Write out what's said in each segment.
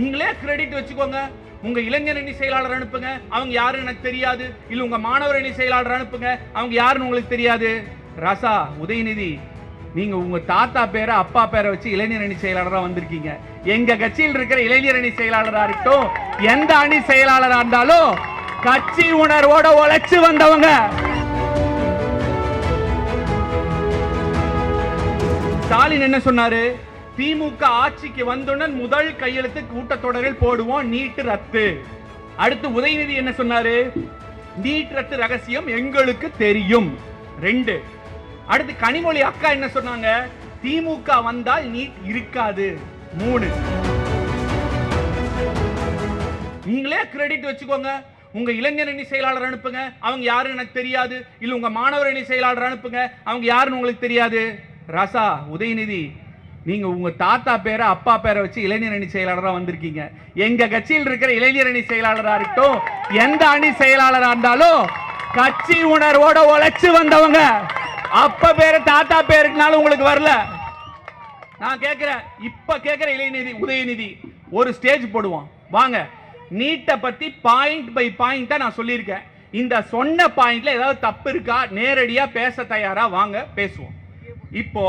நீங்களே கிரெடிட் வச்சுக்கோங்க. உங்க இளைஞர் அணி செயலாளர் அனுப்புங்க. அவங்க யாருன்னு எனக்கு தெரியாது. இல்ல உங்க மாணவர் அணி செயலாளர் அனுப்புங்க. அவங்க யாருன்னு உங்களுக்கு தெரியாது. ரசா உதயநிதி நீங்க உங்க தாத்தா பேரை அப்பா பேரை வச்சு இளைஞர் அணி செயலாளராக வந்திருக்கீங்க. எங்க கட்சியில் இருக்கிற இளைஞர் அணி செயலாளராக இருக்கட்டும் எந்த அணி செயலாளராக இருந்தாலும் கட்சி உணர்வோட உழைச்சு வந்தவங்க. ஸ்டாலின் என்ன சொன்னாரு? திமுக ஆட்சிக்கு வந்தவுடன் முதல் கையெழுத்து கூட்டத்தொடரில் போடுவோம் நீட்டு ரத்து. அடுத்து உதயநிதி என்ன சொன்னாரு? நீட் ரத்து ரகசியம் எங்களுக்கு தெரியும். ரெண்டு. அடுத்து கனிமொழி அக்கா என்ன சொன்னாங்க? திமுக வந்தால் நீட் இருக்காது. மூணு. நீங்களே கிரெடிட் வச்சுக்கோங்க. உங்க இளைஞர் அணி செயலாளர் அனுப்புங்க. அவங்க யாருன்னு எனக்கு தெரியாது. இல்ல உங்க மாணவர் அணி செயலாளர் அனுப்புங்க. அவங்க யாருன்னு உங்களுக்கு தெரியாது? ரசா உதயநிதி. நீங்க உங்க தாத்தா பேரை அப்பா பேரை வச்சு இளைஞர் அணி செயலாளராக வந்திருக்கீங்க. எங்க கட்சியில் இருக்கிற இளைஞர் அணி செயலாளராக இருக்கட்டும் எந்த அணி செயலாளராக இருந்தாலும் கட்சி உணர்வோட உழைச்சு வந்தவங்க. அப்ப பேரு தாத்தா பேருக்குனாலும் உங்களுக்கு வரல. நான் கேட்கிறேன் இப்ப கேட்கிற இளைநிதி உதயநிதி ஒரு ஸ்டேஜ் போடுவோம். வாங்க. நீட்டை பத்தி பாயிண்ட் பை பாயிண்டா நான் சொல்லியிருக்கேன். இந்த சொன்ன பாயிண்ட்ல ஏதாவது தப்பு இருக்கா? நேரடியா பேச தயாரா? வாங்க பேசுவோம். இப்போ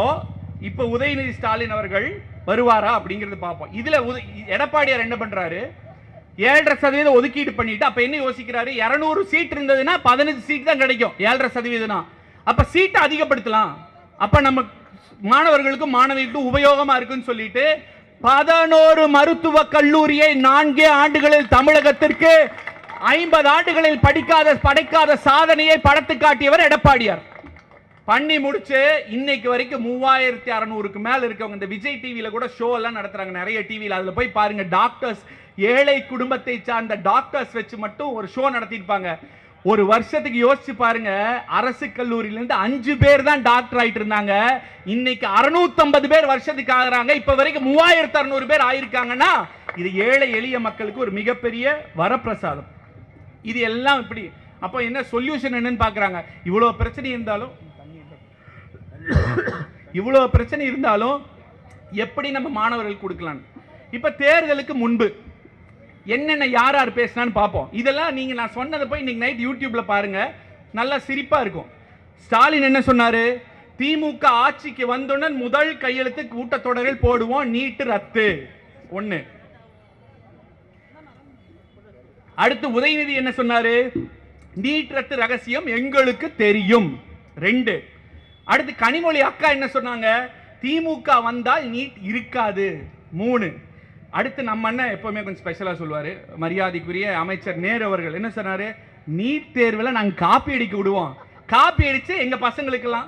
இப்போ உதயநிதி ஸ்டாலின் அவர்கள் வருவாரா அப்படிங்கறது பார்ப்போம். இதுல உத- எடப்பாடியார் என்ன பண்றாரு? ஏழரை சதவீதம் ஒதுக்கீடு பண்ணிட்டு அப்ப என்ன யோசிக்கிறாரு? 200 சீட் இருந்ததுன்னா பதினஞ்சு சீட் தான் கிடைக்கும் ஏழரை சதவீதம்னா. அப்ப சீட்டை அதிகப்படுத்தலாம். அப்ப நம்ம மாணவர்களுக்கும் மாணவிகளுக்கும் உபயோகமா இருக்குன்னு சொல்லிட்டு பதினோரு மருத்துவ கல்லூரியை நான்கே ஆண்டுகளில் தமிழகத்திற்கு ஐம்பது ஆண்டுகளில் படிக்காத படைக்காத சாதனையை படத்து காட்டியவர் எடப்பாடியார். பண்ணி முடிச்சு இன்னைக்கு வரைக்கும் மூவாயிரத்தி அறநூறுக்கு மேல இருக்கவங்க இந்த விஜய் டிவியில கூட ஷோ எல்லாம் நடத்துறாங்க. நிறைய டிவியில அதுல போய் பாருங்க டாக்டர்ஸ் ஏழை குடும்பத்தை சார்ந்த டாக்டர்ஸ் வச்சு மட்டும் ஒரு ஷோ நடத்திருப்பாங்க ஒரு வருஷத்துக்கு யோசிச்சு பாருங்க அரசு கல்லூரியில இருந்து அஞ்சு பேர் தான் டாக்டர் ஆயிட்டு இருந்தாங்க. இன்னைக்கு 650 பேர் வருஷத்துக்கு ஆகுறாங்க. இப்ப வரைக்கும் மூவாயிரத்தி அறுநூறு பேர் ஆயிருக்காங்கன்னா இது ஏழை எளிய மக்களுக்கு ஒரு மிகப்பெரிய வரப்பிரசாதம். இது எல்லாம் இப்படி. அப்போ என்ன சொல்யூஷன் என்னன்னு பார்க்குறாங்க இவ்வளோ பிரச்சனை இருந்தாலும் இவ்வளோ பிரச்சனை இருந்தாலும் எப்படி நம்ம மாணவர்கள் கொடுக்கலாம் இப்போ தேர்தலுக்கு முன்பு என்னென்ன யார் யார் பேசினான்னு பார்ப்போம். இதெல்லாம் நீங்கள் நான் சொன்னதை போய் இன்றைக்கி நைட் யூடியூப்பில் பாருங்கள் நல்லா சிரிப்பாக இருக்கும். ஸ்டாலின் என்ன சொன்னார்? திமுக ஆட்சிக்கு வந்தவுடன் முதல் கையெழுத்து கூட்டத்தொடரில் போடுவோம் நீட்டு ரத்து. ஒன்று அடுத்து உதயநிதி என்ன சொன்னாரு? நீட் ரத்து ரகசியம் எங்களுக்கு தெரியும். ரெண்டு. அடுத்து கனிமொழி அக்கா என்ன சொன்னாங்க? திமுக வந்தால் நீட் இருக்காது. மூணு. அடுத்து நம்ம அண்ணன் எப்போவுமே கொஞ்சம் ஸ்பெஷலாக சொல்லுவார். மரியாதைக்குரிய அமைச்சர் நேரு அவர்கள் என்ன சொன்னார்? நீட் தேர்வில் நாங்கள் காப்பி அடிக்க விடுவோம். காப்பி அடித்து எங்கள் பசங்களுக்கெல்லாம்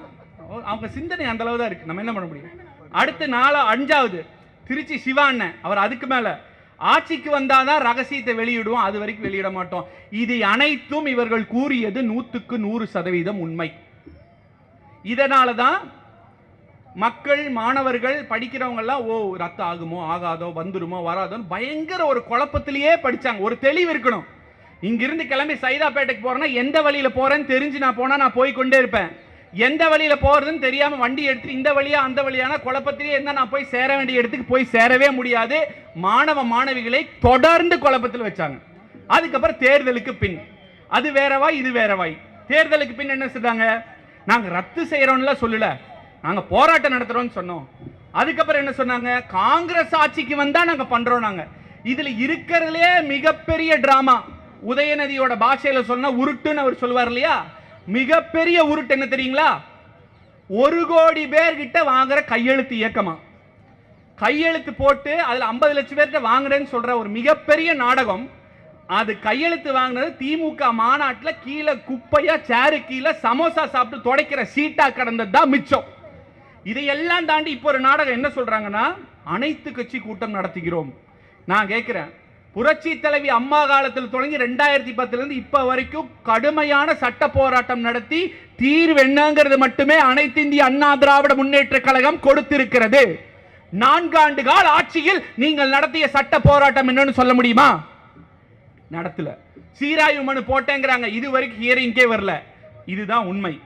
ஓ, அவங்க சிந்தனை அந்த அளவு தான் இருக்குது நம்ம என்ன பண்ண முடியும்? அடுத்து நாலா அஞ்சாவது. திருச்சி சிவா அண்ணன். அவர் அதுக்கு மேலே. ஆட்சிக்கு வந்தாதான் ரகசியத்தை வெளியிடுவோம். அது வரைக்கும் வெளியிட மாட்டோம். இது அனைத்தும் இவர்கள் கூறியது நூற்றுக்கு நூறு சதவீதம் உண்மை. இதனால தான் மக்கள் மாணவர்கள் படிக்கிறவங்கெல்லாம் ஓ ரத்தம் ஆகுமோ ஆகாதோ வந்துடுமோ வராதோன்னு பயங்கர ஒரு குழப்பத்திலேயே படித்தாங்க ஒரு தெளிவு இருக்கணும். இங்கிருந்து கிளம்பி சைதாப்பேட்டைக்கு போகிறேன்னா எந்த வழியில் போகிறேன்னு தெரிஞ்சு நான் போனால் நான் போய் கொண்டே இருப்பேன். எந்த வழியில் போகிறதுன்னு தெரியாமல் வண்டி எடுத்து இந்த வழியாக அந்த வழியான குழப்பத்திலேயே இருந்தால் நான் போய் சேர வேண்டிய இடத்துக்கு போய் சேரவே முடியாது. மாணவ மாணவிகளை தொடர்ந்து குழப்பத்தில் வச்சாங்க. அதுக்கப்புறம் தேர்தலுக்கு பின். அது வேறவாய் இது வேறவாய். தேர்தலுக்கு பின் என்ன செய்தாங்க நாங்கள் ரத்து செய்யறோம்ல சொல்லல. நாங்கள் போராட்டம் நடத்துகிறோம்னு சொன்னோம். அதுக்கப்புறம் என்ன சொன்னாங்க? காங்கிரஸ் ஆட்சிக்கு வந்தால் நாங்கள் பண்ணுறோம் நாங்கள் இதில் இருக்கிறதுலே மிகப்பெரிய ட்ராமா உதயநதியோட பாஷையில் சொன்னால் உருட்டுன்னு அவர் சொல்லுவார் இல்லையா? மிகப்பெரிய உருட்டு என்ன தெரியுங்களா? ஒரு கோடி பேர்கிட்ட வாங்குற கையெழுத்து இயக்கமா. கையெழுத்து போட்டு அதில் ஐம்பது லட்சம் பேர்கிட்ட வாங்குறேன்னு சொல்கிற ஒரு மிகப்பெரிய நாடகம் அது கையெழுத்து வாங்கினது திமுக மாநாட்டில் கீழே குப்பையா சேரு கீழே சமோசா சாப்பிட்டு துடைக்கிற சீட்டா கடந்தது தான் மிச்சம். இதையெல்லாம் தாண்டி இப்போ ஒரு நாடகம் என்ன சொல்றாங்கன்னா அனைத்து கட்சி கூட்டம் நடத்துகிறோம். நான் கேட்கிறேன் புரட்சி தலைவி அம்மா காலத்தில் தொடங்கி ரெண்டாயிரத்தி பத்துலேருந்து இப்போ வரைக்கும் கடுமையான சட்ட போராட்டம் நடத்தி தீர்வு என்னங்கிறது மட்டுமே அனைத்து இந்திய அண்ணா திராவிட முன்னேற்ற கழகம் கொடுத்திருக்கிறது. நான்காண்டு கால ஆட்சியில் நீங்கள் நடத்திய சட்ட போராட்டம் என்னன்னு சொல்ல முடியுமா? நடத்தல. சீராய்வு மனு போட்டேங்கிறாங்க. இது வரைக்கும் ஹியரிங்கே வரல. இதுதான் உண்மை.